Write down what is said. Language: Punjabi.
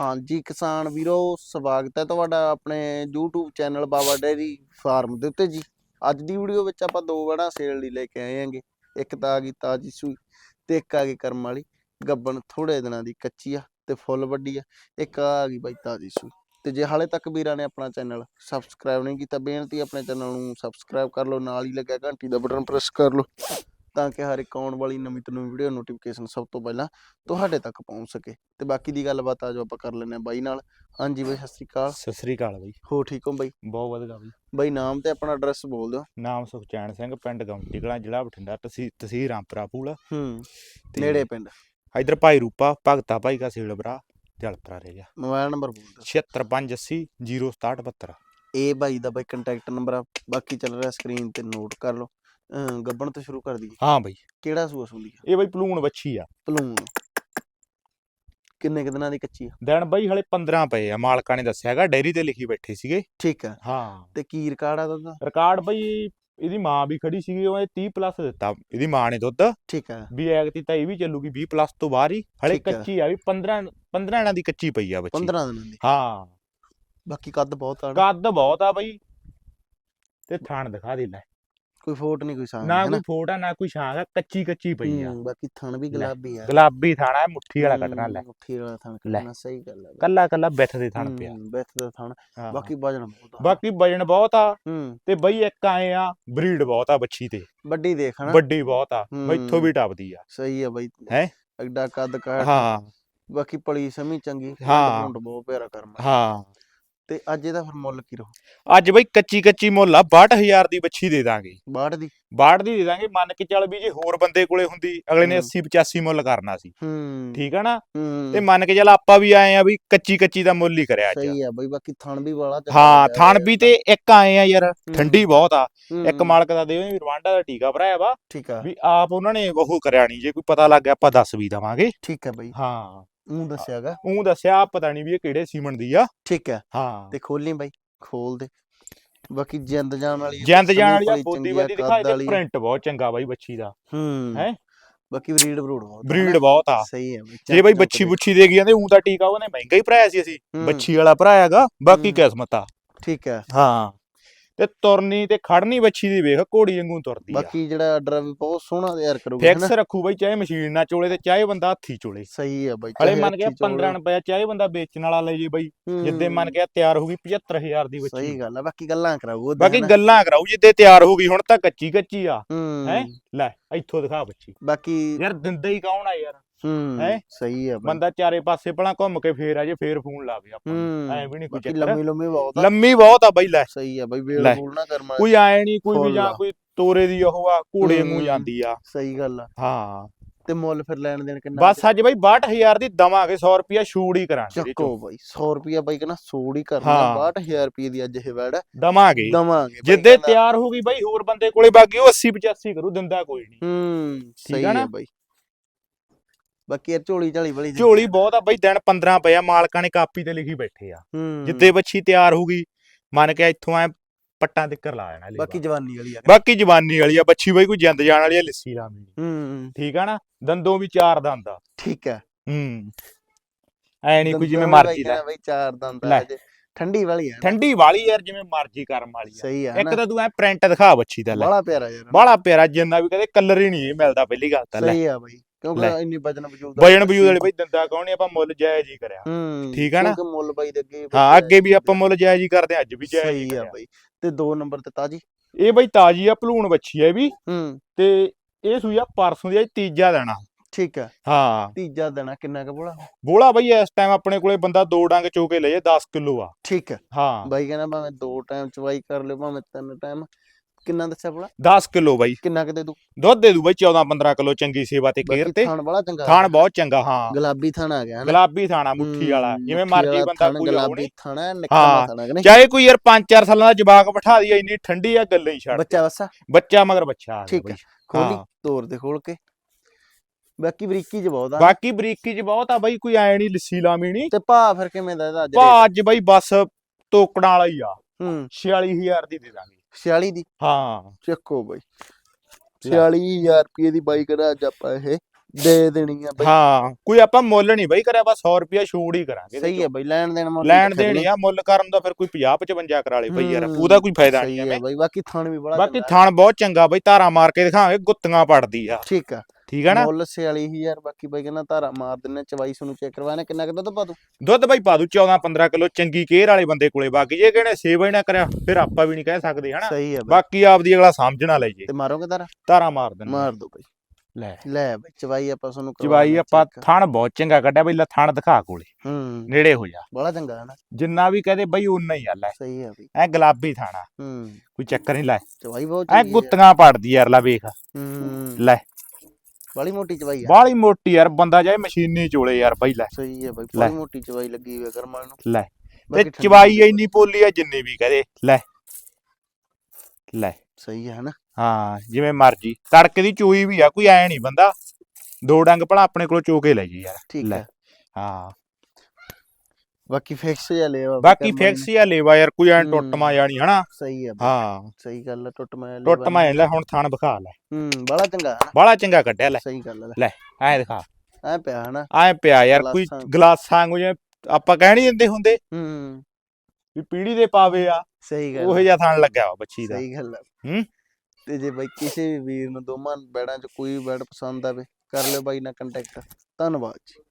ਹਾਂਜੀ, ਕਿਸਾਨ ਵੀਰੋ, ਸਵਾਗਤ ਹੈ ਤੁਹਾਡਾ ਆਪਣੇ YouTube channel Baba dairy farm ਦੇ ਉੱਤੇ ਜੀ। ਅੱਜ ਦੀ ਵੀਡੀਓ ਵਿੱਚ ਆਪਾਂ ਦੋ ਵੜਾ ਸੇਲ ਲਈ ਲੈ ਕੇ ਆਏ ਹਾਂਗੇ। ਇੱਕ ਤਾਂ ਆ ਗਈ ਤਾਜੀ ਸੂਈ ਤੇ ਇੱਕ ਆ ਗਈ ਕਰਮ ਵਾਲੀ। ਗੱਬਣ ਥੋੜੇ ਦਿਨਾਂ ਦੀ ਕੱਚੀ ਆ ਤੇ ਫੁੱਲ ਵੱਡੀ ਆ। ਇੱਕ ਆ ਆ ਗਈ ਬਾਈ ਤਾਜੀ ਸੂਈ। ਤੇ ਜੇ ਹਾਲੇ ਤੱਕ ਵੀਰਾਂ ਨੇ ਆਪਣਾ ਚੈਨਲ ਸਬਸਕ੍ਰਾਈਬ ਨਹੀਂ ਕੀਤਾ, ਬੇਨਤੀ ਆਪਣੇ ਚੈਨਲ ਨੂੰ ਸਬਸਕ੍ਰਾਈਬ ਕਰ ਲਓ, ਨਾਲ ਹੀ ਲੱਗਿਆ ਘੰਟੀ ਦਾ ਬਟਨ ਪ੍ਰੈਸ ਕਰ ਲਓ। ਤਾਂ ਕਿ ਹਰ ਇੱਕ ਆਉਣ ਵਾਲੀ ਨਵੀਂ ਤੋਂ ਨਵੀਂ ਵੀਡੀਓ ਨੋਟੀਫਿਕੇਸ਼ਨ ਸਭ ਤੋਂ ਪਹਿਲਾਂ ਤੁਹਾਡੇ ਤੱਕ ਪਹੁੰਚ ਸਕੇ। ਤੇ ਬਾਕੀ ਦੀ ਗੱਲਬਾਤ ਆ ਜੋ ਆਪਾਂ ਕਰ ਲੈਂਦੇ ਹਾਂ ਬਾਈ ਨਾਲ। ਹਾਂਜੀ ਬਾਈ ਸਤਿ ਸ਼੍ਰੀ ਅਕਾਲ। ਸਤਿ ਸ੍ਰੀ ਅਕਾਲ ਬਈ। ਹੋ ਠੀਕ ਹੋ ਬਾਈ? ਬਹੁਤ ਵਧੀਆ ਬਈ। ਬਾਈ ਨਾਮ ਤੇ ਆਪਣਾ ਐਡਰੈਸ ਬੋਲ ਦਿਓ। ਨਾਮ ਸੁਖਚੈਨ ਸਿੰਘ ਪਿੰਡ ਗੰਮਟੀ ਕਲਾਂ ਜ਼ਿਲ੍ਹਾ ਬਠਿੰਡਾ ਤਹਿਸੀਲ ਤਹਿਸੀਲ ਰਾਮਪੁਰਾ ਪੂਲ। ਹੂੰ ਨੇੜੇ ਪਿੰਡ। ਇਧਰ ਭਾਈ ਰੂਪਾ ਭਗਤਾ ਭਾਈ ਕਾ ਸੀਲਬਰਾ ਜਲਪਰਾ ਰਹਿ ਗਿਆ। ਮੋਬਾਈਲ ਨੰਬਰ ਬੋਲ ਦਿਓ। 76580 06772 ਇਹ ਬਾਈ ਦਾ ਬਾਈ ਕੰਟੈਕਟ ਨੰਬਰ ਆ। ਬਾਕੀ ਚੱਲ ਰਿਹਾ ਸਕਰੀਨ ਤੇ ਨੋਟ ਕਰ ਲਓ। ਅਮ ਗੱਬਣ ਤੋਂ ਸ਼ੁਰੂ ਕਰ ਦਈਏ ਹਾਂ ਬਈ। ਕਿਹੜਾ ਸੂਆ ਸੁੰਦੀ ਆ? ਇਹ ਬਈ ਪਲੂਣ ਵੱਛੀ ਆ। ਪਲੂਣ। ਕਿੰਨੇ ਕੁ ਦਿਨਾਂ ਦੀ ਕੱਚੀ ਆ? ਦਿਨ ਬਈ ਹਲੇ 15 ਪਏ ਆ ਮਾਲਕਾਂ ਨੇ ਦੱਸਿਆਗਾ ਡੈਰੀ ਤੇ ਲਿਖੀ ਬੈਠੇ ਸੀਗੇ। ਠੀਕ ਆ। ਹਾਂ। ਤੇ ਕੀ ਰਿਕਾਰਡ ਆ ਉਹਦਾ? ਰਿਕਾਰਡ ਬਈ ਇਹਦੀ ਮਾਂ ਵੀ ਖੜੀ ਸੀਗੀ ਉਹਨੇ 30 ਪਲੱਸ ਦਿੱਤਾ ਇਹਦੀ ਮਾਂ ਨੇ ਦੁੱਧ। ਠੀਕ ਆ। ਵੀ ਐਗਤੀ ਤਾਂ ਇਹ ਵੀ ਚੱਲੂਗੀ 20 ਪਲੱਸ ਤੋਂ ਬਾਹਰ ਹੀ ਹਲੇ ਠੀਕ ਆ। ਕੱਚੀ ਆ ਵੀ 15 15 ਇਹਨਾਂ ਦੀ ਕੱਚੀ ਪਈ ਆ ਬੱਚੀ 15 ਦਿਨਾਂ ਦੀ? ਹਾਂ। ਬਾਕੀ ਕੱਦ ਬਹੁਤ ਆ ਨਾ। ਕੱਦ ਬਹੁਤ ਆ ਬਈ। ਤੇ ਥਣ ਦਿਖਾ ਦੇ ਲੈ। ਕੋਈ ਫੋਟ ਨਹੀਂ ਕੋਈ ਸਾਂਝ ਨਾ ਕੋਈ ਫੋਟਾ ਨਾ ਕੋਈ ਛਾਂਗ ਆ ਕੱਚੀ ਕੱਚੀ ਪਈ ਆ। ਬਾਕੀ ਥਣ ਵੀ ਗੁਲਾਬੀ ਆ। ਗੁਲਾਬੀ ਥਾਣਾ ਹੈ, ਮੁੱਠੀ ਵਾਲਾ ਕੱਟਣਾ ਲੈ। ਮੁੱਠੀ ਵਾਲਾ ਥਣ ਲੈ। ਕੱਟਣਾ ਸਹੀ ਗੱਲ ਹੈ ਕੱਲਾ ਕੱਲਾ ਬਿੱਥ ਦੇ ਥਣ ਪਿਆ। ਬਿੱਥ ਦਾ ਥਣ। ਬਾਕੀ ਵਜਨ ਬਹੁਤ ਆ। ਬਾਕੀ ਵਜਨ ਬਹੁਤ ਆ। ਤੇ ਬਈ ਇੱਕ ਆਏ ਆ ਬਰੀਡ ਬਹੁਤ ਆ ਬੱਚੀ ਤੇ। ਵੱਡੀ ਦੇਖ ਹਨਾ ਵੱਡੀ ਬਹੁਤ ਆ। ਮੈਥੋਂ। ਵੀ ਟੱਪਦੀ ਆ। ਸਹੀ ਆ ਬਾਈ। ਹੈਂ? ਐਡਾ ਕੱਦ ਕਾਠ ਹਾਂ। ਬਾਕੀ ਪਲੀ ਸਮੀ ਚੰਗੀ। ਹਾਂ। ਬਹੁਤ ਪਿਆਰਾ ਕਰਮ ਹਾਂ। ਤੇ ਅੱਜ ਇਹਦਾ ਫਿਰ ਮੁੱਲ ਕੀ ਰਹੂ? ਅੱਜ ਬਈ ਕੱਚੀ ਕੱਚੀ ਮੁੱਲ ਆ 62000 ਦੀ ਬੱਚੀ ਦੇ ਦਾਂਗੇ। ਬਾੜ ਦੀ? 62 ਦੀ ਦੇ ਦਾਂਗੇ ਮੰਨ ਕੇ ਚੱਲ ਵੀ ਜੇ ਹੋਰ ਬੰਦੇ ਕੋਲੇ ਹੁੰਦੀ ਅਗਲੇ ਨੇ ਹੂੰ। 80 85 ਮੁੱਲ ਕਰਨਾ ਸੀ। ਹੂੰ। ਠੀਕ ਆ ਨਾ? ਤੇ ਮੰਨ ਕੇ ਚੱਲ ਆਪਾਂ ਵੀ ਆਏ ਆ ਵੀ ਕੱਚੀ ਕੱਚੀ ਦਾ ਮੁੱਲ ਹੀ ਕਰਿਆ ਅੱਜ। ਸਹੀ ਆ ਬਾਈ ਬਾਕੀ ਥਣ ਵੀ ਵਾਲਾ ਹਾਂ ਥਣ ਵੀ ਤੇ ਇੱਕ ਆਏ ਆ ਯਾਰ ਠੰਡੀ ਬਹੁਤ ਆ। ਇੱਕ ਮਾਲਕ ਦਾ ਦੇਵੇਂ ਵੀ ਰਵਾਂਡਾ ਦਾ ਟੀਕਾ ਭਰਾਇਆ ਵਾ। ਠੀਕ ਆ। ਵੀ ਆਪ ਉਹਨਾਂ ਨੇ ਉਹ ਕਰਿਆ ਨਹੀਂ ਜੇ ਕੋਈ ਪਤਾ ਲੱਗ ਗਿਆ ਆਪਾਂ ਦੱਸ ਵੀ ਦਵਾਂਗੇ। ਠੀਕ ਆ ਬਾਈ। ਹਾਂ। ਉਹ ਦੱਸਿਆਗਾ ਉਹ ਦੱਸਿਆ ਪਤਾ ਨਹੀਂ ਵੀ ਇਹ ਕਿਹੜੇ ਸੀਮਨ ਦੀ ਆ। ਠੀਕ ਆ ਹਾਂ। ਤੇ ਖੋਲੀ ਬਾਈ ਖੋਲ ਦੇ। ਬਾਕੀ ਜਿੰਦ ਜਾਣ ਵਾਲੀ ਆ, ਜਿੰਦ ਜਾਣ ਵਾਲੀ ਆ ਬੋਦੀ ਚੰਗੀ ਆ, ਬੰਦੀ ਦਿਖਾਏ ਕੱਦ ਤੇ ਵਾਲੀ। ਪ੍ਰਿੰਟ ਬਹੁਤ ਚੰਗਾ ਬਾਈ ਬੱਚੀ ਦਾ। ਹੂੰ। ਹੈਂ? ਬਾਕੀ ਬਰੀਡ ਬਰੂਡ ਬਹੁਤ ਆ ਬਰੀਡ ਨਾ। ਬਹੁਤ ਆ। ਸਹੀ ਆ ਬਾਈ ਜੇ ਬਾਈ ਬੱਚੀ ਚੁੱਕ ਬੁੱਛੀ ਦੇ ਗਈ ਜਾਂਦੇ ਉਹ ਤਾਂ ਟੀਕਾ ਉਹਨੇ ਮਹਿੰਗਾ ਹੀ ਭਰਾਇਆ ਸੀ ਅਸੀਂ। ਹੂੰ, ਬੱਚੀ ਵਾਲਾ ਭਰਾਇਆਗਾ ਬਾਕੀ ਹੂੰ। ਕਿਸਮਤ ਆ। ਠੀਕ ਆ। ਹਾਂ। ਤੇ ਤੁਰਨੀ ਤੇ ਖੜਨੀ ਬੱਚੀ ਦੀ ਵੇਖ ਘੋੜੀ ਵਾਂਗੂ ਤੁਰਦੀ ਆ। ਬਾਕੀ ਜਿਹੜਾ ਆਰਡਰ ਵੀ ਬਹੁਤ ਸੋਹਣਾ ਤਿਆਰ ਕਰੂਗਾ ਫਿਕਸ ਰੱਖੂ ਬਾਈ ਚਾਹੇ ਮਸ਼ੀਨ ਨਾਲ ਚੋਲੇ ਤੇ ਚਾਹੇ ਬੰਦਾ ਹੱਥੀ ਚੋਲੇ। ਸਹੀ ਆ ਬਾਈ ਹਲੇ ਮੰਨ ਗਿਆ ਹੱਥੀਂ ਚੋਲ। 15 ਰੁਪਏ ਚਾਹੇ ਬੰਦਾ ਵੇਚਣ ਵਾਲਾ ਲੈ ਜੇ ਬਾਈ ਜਿੱਦੇ ਮੰਨ ਗਿਆ ਤਿਆਰ ਹੋ ਗਈ 75000 ਦੀ ਬੱਚੀ ਸਹੀ ਗੱਲ ਆ ਬਾਕੀ ਗੱਲਾਂ ਉਹਦੇ ਬਾਕੀ। ਗੱਲਾਂ ਕਰਾਉ ਜਿੱਦੇ ਤਿਆਰ ਹੋ ਗਈ ਹੁਣ ਤਾਂ ਕੱਚੀ ਕੱਚੀ ਆ। ਹੈਂ? ਲੈ ਇੱਥੋਂ ਦਿਖਾ ਬੱਚੀ ਬਾਕੀ ਯਾਰ ਦਿੰਦਾ ਹੀ ਕੌਣ ਆ ਯਾਰ? ਹੂੰ ਹੈਂ? ਸਹੀ ਆ ਬਾਈ ਬੰਦਾ ਚਾਰੇ ਪਾਸੇ ਭਲਾ ਘੁੰਮ ਕੇ ਫੇਰ ਆ ਜੇ ਫੇਰ ਫੋਨ ਲਾਵੇ ਆਪਾਂ ਨੂੰ। ਹੂੰ ਐਂ ਵੀ ਨਹੀਂ ਕੋਈ ਬਾਕੀ ਚੱਕਰ ਲੰਮੀ ਲੰਮੀ ਬਹੁਤ ਆ ਲੰਮੀ ਬਹੁਤ ਆ ਬਾਈ ਲੈ ਸਹੀ ਆ ਬਾਈ ਵੇਲ ਲੈ। ਬੂਲ ਨਾ ਕਰਮਾ ਕੋਈ ਆਏ ਨਹੀਂ ਕੋਈ ਵੀ ਜਾਂ ਆ। ਕੋਈ ਤੋਰੇ ਦੀ ਉਹ ਆ ਘੋੜੇ ਨੂੰ ਹੂੰ। ਜਾਂਦੀ ਆ ਸਹੀ ਗੱਲ ਆ ਹਾਂ ਤੇ ਮੁੱਲ ਫਿਰ ਲੈਣ ਦੇਣ ਕਿੰਨਾ ਬਸ ਅੱਜ ਬਾਈ 62000 ਦੀ ਦਵਾਂਗੇ 100 ਰੁਪਿਆ ਛੂੜ ਹੀ ਕਰਾਂਗੇ ਇਹਦੇ ਚੱਕੋ ਚੋਂ। ਬਾਈ 100 ਰੁਪਿਆ ਬਾਈ ਕਹਿੰਦਾ ਸੋੜ ਹੀ ਕਰਨਾ ਹਾਂ। 62000 ਰੁਪਏ ਦੀ ਅੱਜ ਇਹ ਵੈੜ ਦਵਾਂਗੇ ਦਵਾਂਗੇ ਜਿੱਦੇ। ਤਿਆਰ ਹੋ ਗਈ ਬਾਈ ਹੋਰ ਬੰਦੇ ਕੋਲੇ ਬਾਗੀ ਉਹ 80 85 ਕਰੂ ਦਿੰਦਾ ਕੋਈ ਨਹੀਂ ਹੂੰ ਸਹੀ ਆ ਆ ਨਾ? ਬਾਈ ਬਾਕੀ ਯਾਰ ਝੋਲੀ ਝਾਲੀ ਚੀਜ਼ ਝੋਲੀ। ਬਹੁਤ ਆ ਬਾਈ ਦਿਨ 15 ਪਿਆ ਮਾਲਕਾਂ ਨੇ ਕਾਪੀ ਤੇ ਲਿਖੀ ਬੈਠੇ ਆ। ਹੂੰ। ਜਿੱਦੇ ਬੱਚੀ ਤਿਆਰ ਹੋ ਗਈ ਮੰਨ ਕੇ ਇੱਥੋਂ ਐ ਪੱਟਾਂ ਤਿੱਕਰ ਲਾ ਜਾਣਾ ਬਾਕੀ। ਜਵਾਨੀ ਵਾਲੀ ਆ। ਬਾਕੀ ਜਵਾਨੀ ਵਾਲੀ ਆ ਬੱਚੀ ਬਾਈ ਕੋਈ ਜਿੰਦ ਜਾਣ ਵਾਲੀ ਆ ਲਿੱਸੀ ਰਾਮੀ ਹੂੰ। ਠੀਕ ਆ ਨਾ? ਦੰਦੋਂ ਵੀ ਚਾਰ ਦੰਦ ਆ। ਠੀਕ ਆ। ਹੂੰ। ਐ ਨਹੀਂ ਕੋਈ ਜਿਵੇਂ ਮਰਜ਼ੀ ਦਾ ਬਾਈ ਚਾਰ ਦੰਦ ਲੈ। ਆ ਅੱਜ ਠੰਡੀ ਵਾਲੀ ਆ ਨਾ। ਠੰਡੀ ਵਾਲੀ ਯਾਰ ਜਿਵੇਂ ਮਰਜ਼ੀ ਕਰਮ ਵਾਲੀ ਆ। ਸਹੀ ਆ ਇੱਕ ਨਾ ਤਾਂ ਤੂੰ ਐ ਪ੍ਰਿੰਟ ਦਿਖਾ ਬੱਚੀ ਦਾ ਲੈ। ਬੜਾ ਪਿਆਰਾ ਯਾਰ। ਬਾਹਲਾ ਪਿਆਰਾ ਜਿੰਨਾ ਵੀ ਕਦੇ ਕਲਰ ਹੀ ਨਹੀਂ ਮਿਲਦਾ ਪਹਿਲੀ ਗੱਲ ਤਾਂ ਲੈ। ਸਹੀ ਆ ਬਾਈ। ਕਿਉਂਕਿ ਲੈ। ਇੰਨੀ ਵਜਨ ਵਜੂਦ ਵਜਨ ਵਜੂਦ ਵਾਲੇ ਬਾਈ ਦੰਦਾ ਕੌਣ ਨੀ ਆਪਾਂ ਮੁੱਲ ਜਾਇਜ਼ ਹੀ ਕਰਿਆ। ਹੂੰ ਠੀਕ ਆ ਨਾ? ਕਿਉਂਕਿ ਮੁੱਲ ਬਾਈ ਦੇ ਅੱਗੇ ਹਾਂ ਅੱਗੇ ਵੀ ਆਪਾਂ ਮੁੱਲ ਜਾਇਜ਼ ਹੀ ਕਰਦੇ ਆ ਅੱਜ ਵੀ ਜਾਇਜ਼ ਹੀ ਸਹੀ ਆ ਕਰਿਆ। ਬਾਈ। ਤੇ ਦੋ ਨੰਬਰ ਤੇ ਤਾਜੀ। ਇਹ ਬਾਈ ਤਾਜੀ ਆ ਭਲੂਣ ਬੱਚੀ ਆ ਇਹ ਵੀ। ਹੂੰ। ਤੇ ਇਹ ਸੂਈ ਆ ਪਰਸੋਂ ਦੀ ਅੱਜ ਤੀਜਾ ਦੇਣਾ ਠੀਕ ਆ। ਹਾਂ। ਤੀਜਾ ਦਿਨ ਕਿੰਨਾ ਕੁ ਬੋਲਾ? ਬੋਲਾ ਬਾਈ ਇਸ ਟਾਈਮ ਆਪਣੇ ਕੋਲੇ ਬੰਦਾ ਦੋ ਡੰਗ ਚੋ ਕੇ ਲੈ ਜਾ 10 ਕਿਲੋ ਆ। ਠੀਕ ਆ। ਹਾਂ। ਬਾਈ ਕਹਿੰਦਾ ਭਾਵੇਂ ਦੋ ਟਾਈਮ ਚਵਾਈ ਕਰ ਲਿਓ ਭਾਵੇਂ ਤਿੰਨ ਟਾਈਮ ਕਿੰਨਾ ਦੱਸਿਆ ਬੋਲਾ 10 ਕਿਲੋ ਬਾਈ। ਕਿੰਨਾ ਕੁ ਦੇ ਦੁੱਧ ਦੇ ਦੂ ਬਾਈ 14 15 ਕਿਲੋ ਚੰਗੀ ਸੇਵਾ ਤੇ ਕੇਰ ਬਾਕੀ ਤੇ। ਥਣ ਬੜਾ ਚੰਗਾ। ਥਾਣ ਬਹੁਤ ਚੰਗਾ ਹਾਂ। ਗੁਲਾਬੀ ਥਣ ਆ ਗਿਆ ਗੁਲਾਬੀ ਥਾਣਾ ਮੁੱਠੀ ਵਾਲਾ ਜਿਵੇਂ ਮਰਜ਼ੀ ਬੰਦਾ ਕੋਈ ਗੁਲਾਬੀ ਥਣ ਹੈ ਨਿੱਕਾ ਹਾਂ। ਥਣ ਕਿ ਨਹੀਂ? ਚਾਹੇ ਕੋਈ ਯਾਰ 5-4 ਸਾਲਾਂ ਦਾ ਜਵਾਕ ਬਿਠਾ ਦੀ ਇੰਨੀ ਠੰਡੀ ਆ ਗੱਲਾਂ ਹੀ ਛੱਡ ਬੱਚਾ ਵਸਾ ਬੱਚਾ ਮਗਰ ਬੱਚਾ ਆ ਠੀਕ। ਹੈ। ਖੋਲੀ। ਤੋਰ ਦੇ ਖੋਲ ਕੇ। ਬਾਕੀ ਬਰੀਕੀ ਚ ਬਹੁਤ ਆ। ਬਾਕੀ ਬਰੀਕੀ ਚ ਬਹੁਤ ਆ ਬਾਈ ਕੋਈ ਐ ਨਹੀਂ ਲਿੱਸੀ ਲਾਮੀ ਨਹੀਂ ਤੇ ਭਾ ਫਿਰ ਕਿਵੇਂ ਦਾ ਇਹਦਾ ਅੱਜ ਭਾ? ਅੱਜ ਬਾਈ ਬਸ ਤੋਕੜਾਂ ਵਾਲਾ ਹੀ ਆ। ਹੂੰ। 46000 ਦੀ ਦੇ ਦਾਂਗੇ। 46 ਦੀ। ਹਾਂ। ਚੱਕੋ ਬਾਈ। ਲੈ। 46000 ਰੁਪਏ ਦੀ ਬਾਈਕ ਦਾ ਅੱਜ ਆਪਾਂ ਇਹ। ਦੇ ਦੇਣੀ ਆ ਬਈ। ਹਾਂ ਕੋਈ ਆਪਾਂ ਮੁੱਲ ਨਹੀਂ ਬਈ ਕਰਿਆ ਬਸ 100 ਰੁਪਿਆ ਛੂੜ ਹੀ ਕਰਾਂਗੇ। ਸਹੀ ਹੈ ਬਈ ਲੈਣ ਦੇਣ ਮੁੱਲ ਲੈਣ। ਦੇਣੀ ਆ ਮੁੱਲ ਕਰਨ ਦਾ ਫਿਰ ਕੋਈ 50 55 ਕਰਾ ਲੇ ਬਈ ਯਾਰ ਉਹਦਾ ਕੋਈ ਫਾਇਦਾ ਨਹੀਂ ਹੈ ਬਈ। ਬਾਕੀ ਥਣ ਵੀ ਬੜਾ ਬਾਕੀ ਥਣ ਬਹੁਤ ਚੰਗਾ ਬਈ ਧਾਰਾ ਮਾਰ ਕੇ ਦਿਖਾਵਾਂਗੇ ਗੁੱਤੀਆਂ ਪੜਦੀ ਆ। ਠੀਕ ਆ। ਠੀਕ ਹੈ ਨਾ? ਮੁੱਲ 46000 ਬਾਕੀ ਬਈ ਕਹਿੰਦਾ ਧਾਰਾ ਮਾਰ ਦਿੰਨੇ ਚਵਾਈ ਸੁਨੂੰ ਚੈੱਕ ਕਰਵਾਣਾ ਕਿੰਨਾ ਕੁ ਦੁੱਧ ਪਾ ਦੂ ਦੁੱਧ ਬਈ ਪਾ ਦੂ 14 15 ਕਿਲੋ ਚੰਗੀ ਕੇਅਰ ਵਾਲੇ ਬੰਦੇ ਕੋਲੇ। ਬਾਕੀ ਜੇ ਕਿਹਨੇ ਸੇਵਾ ਹੀ ਨਾ ਕਰਿਆ ਫਿਰ ਆਪਾਂ ਵੀ ਨਹੀਂ ਕਹਿ ਸਕਦੇ ਹਨਾ? ਸਹੀ ਹੈ ਬਈ। ਬਾਕੀ ਆਪਦੀ ਅਗਲਾ ਸਮਝਣਾ ਲੈ ਜੇ। ਤੇ ਮਾਰੋਗੇ ਧਾਰਾ? ਧਾਰਾ ਮਾਰ ਦਿੰਦੇ ਮਾਰ ਦੋ ਬਈ। ਲੈ। ਲੈ ਬਈ ਚਵਾਈ ਆਪਾਂ ਤੁਹਾਨੂੰ ਚਵਾਈ ਆਪਾਂ। ਥਣ ਬਹੁਤ ਚੰਗਾ ਕੱਢਿਆ ਬਈ ਲੈ ਥਣ ਦਿਖਾ ਕੋਲੇ। ਹੂੰ। ਨੇੜੇ ਹੋ ਜਾ। ਬੜਾ ਚੰਗਾ ਹੈ ਨਾ। ਜਿੰਨਾ ਵੀ ਕਹਦੇ ਬਈ ਉਨਾ ਹੀ ਆ ਲੈ। ਸਹੀ ਹੈ ਬਈ। ਐ ਗੁਲਾਬੀ ਥਾਣਾ। ਹੂੰ। ਕੋਈ ਚੱਕਰ ਨਹੀਂ ਲੈ। ਚਵਾਈ ਬਹੁਤ ਐ ਗੁੱਤੀਆਂ ਪੜਦੀ ਯਾਰ ਲੈ ਵੇਖ। ਹੂੰ। ਲੈ। ਬੜੀ ਮੋਟੀ ਚਵਾਈ ਆ। ਬਾਹਲੀ ਮੋਟੀ ਯਾਰ ਬੰਦਾ ਜਾਏ ਮਸ਼ੀਨੀ ਚੋਲੇ ਯਾਰ ਬਈ ਲੈ। ਸਹੀ ਹੈ ਬਈ ਲੈ। ਬੜੀ ਮੋਟੀ ਚਵਾਈ ਲੱਗੀ ਹੋਈ ਕਰਮਾਂ ਨੂੰ। ਲੈ। ਤੇ ਚਵਾਈ ਇੰਨੀ ਪੋਲੀ ਆ ਜਿੰਨੀ ਵੀ ਕਹਦੇ ਲੈ। ਲੈ। ਸਹੀ ਹੈ ਨਾ ਹਾਂ ਜਿਵੇਂ ਮਰਜ਼ੀ। ਤੜਕੇ ਦੀ ਚੋਈ ਵੀ ਆ ਕੋਈ ਐ ਨਹੀਂ ਬੰਦਾ। ਦੋ ਡੰਗ ਭਲਾ ਆਪਣੇ ਕੋਲ ਚੋ ਕੇ ਲੈ ਜੀ ਯਾਰ। ਠੀਕ। ਹੈ ਹਾਂ। ਬਾਕੀ ਫਿਕਸ ਜਾਂ ਲੈ ਵਾ ਬਾਕੀ ਫਿਕਸ ਆ ਲੇਵਾ ਯਾਰ ਕੋਈ ਐ। ਟੁੱਟਮਾ ਜਾਣੀ ਹਨਾ? ਸਹੀ ਹੈ ਬਈ, ਹਾਂ। ਸਹੀ ਗੱਲ ਹੈ ਟੁੱਟ ਮੈਂ ਟੁੱਟਮਾ ਲੈ ਹੁਣ ਥਣ ਵਿਖਾ ਲੈ। ਹੂੰ ਬੜਾ ਚੰਗਾ ਨਾ। ਬਾਹਲਾ ਚੰਗਾ ਕੱਢਿਆ ਲੈ। ਸਹੀ ਗੱਲ ਹੈ ਐ ਦਿਖਾ। ਐ ਪਿਆ ਹੈ ਨਾ। ਐ ਪਿਆ ਯਾਰ ਕੋਈ ਗਲਾਸਾਂ। ਵਾਂਗੂ ਜਿਵੇਂ ਆਪਾਂ ਕਹਿ ਨਹੀਂ ਦਿੰਦੇ ਹੁੰਦੇ। ਹੂੰ। ਵੀ ਪੀੜੀ ਦੇ ਪਾਵੇ ਆ ਸਹੀ ਗੱਲ ਉਹੋ ਜਿਹਾ ਥਣ ਲੱਗਿਆ ਵਾ ਬੱਚੀ ਦਾ। ਸਹੀ ਗੱਲ ਹੈ? ਤੇ ਜੇ ਬਾਈ ਕਿਸੇ ਵੀ ਵੀਰ ਨੂੰ ਦੋਵਾਂ ਬੈੜਾਂ ਚ ਕੋਈ ਬੈੜ ਪਸੰਦ ਆਵੇ ਕਰ ਲਿਓ ਬਾਈ ਨਾਲ ਕੰਟੈਕਟ ਧੰਨਵਾਦ ਜੀ।